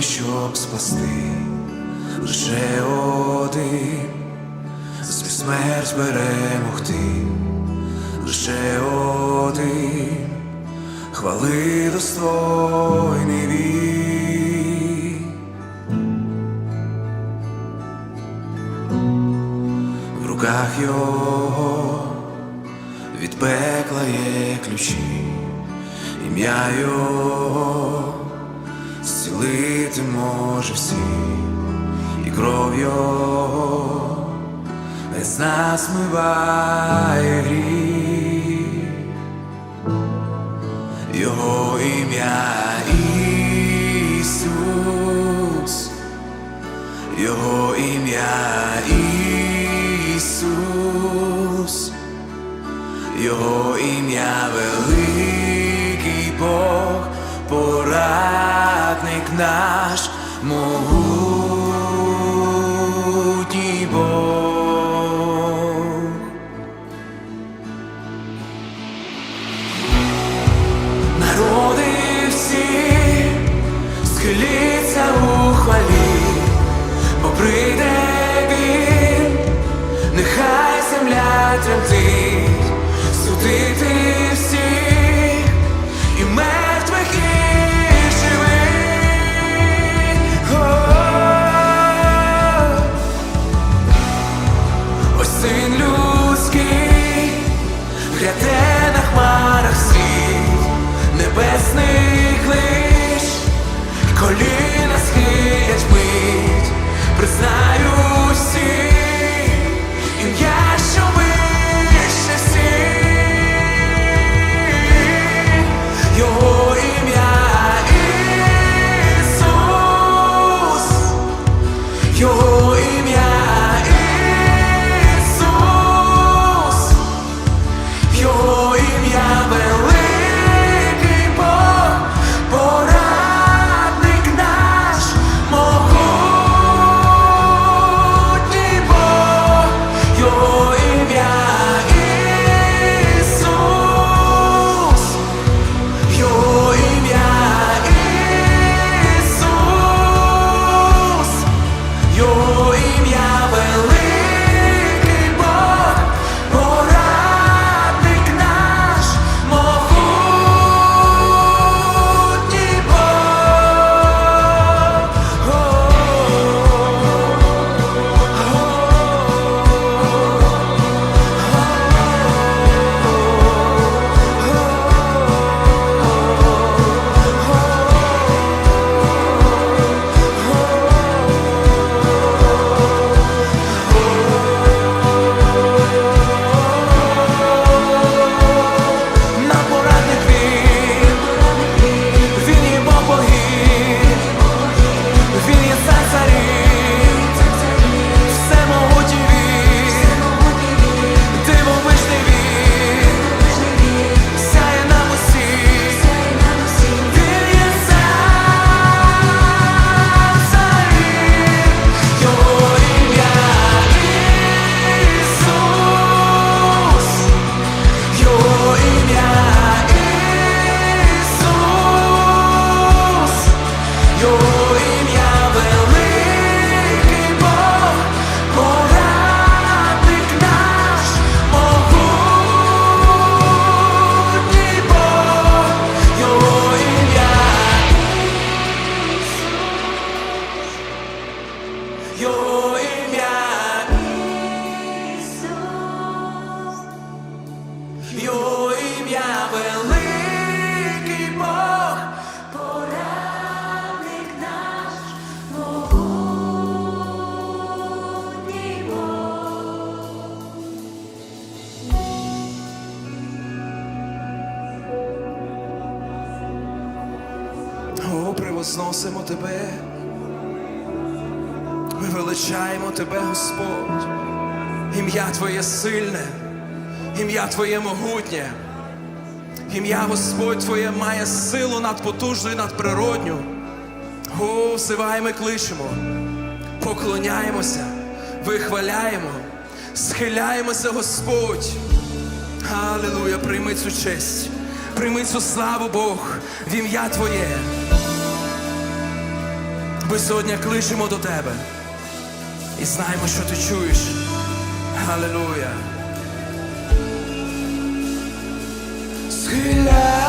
щоб спасти, лише один, зміг смерть перемогти, лише один, хвали достойний він. В руках його від пекла є ключі, ім'я його зцілити може всі, і кров його весь нас смиває гріх. Його ім'я Ісус, Його ім'я Ісус, Його ім'я великий Бог, порадник наш, могутній Бог. Народи всі схиліться у хвалі, бо прийде він, нехай земля тремтить, судити О, превозносимо тебе. Ми величаємо тебе, Господь. Ім'я Твоє сильне, ім'я Твоє могутнє. Ім'я Господь Твоє має силу надпотужну і надприродню. О, взиваємо і кличемо, поклоняємося, вихваляємо, схиляємося, Господь. Алілуя, прийми цю честь, прийми цю славу Бог в ім'я Твоє. Ми сьогодні кличемо до тебе і знаємо, що ти чуєш. Халилуя. Схиляй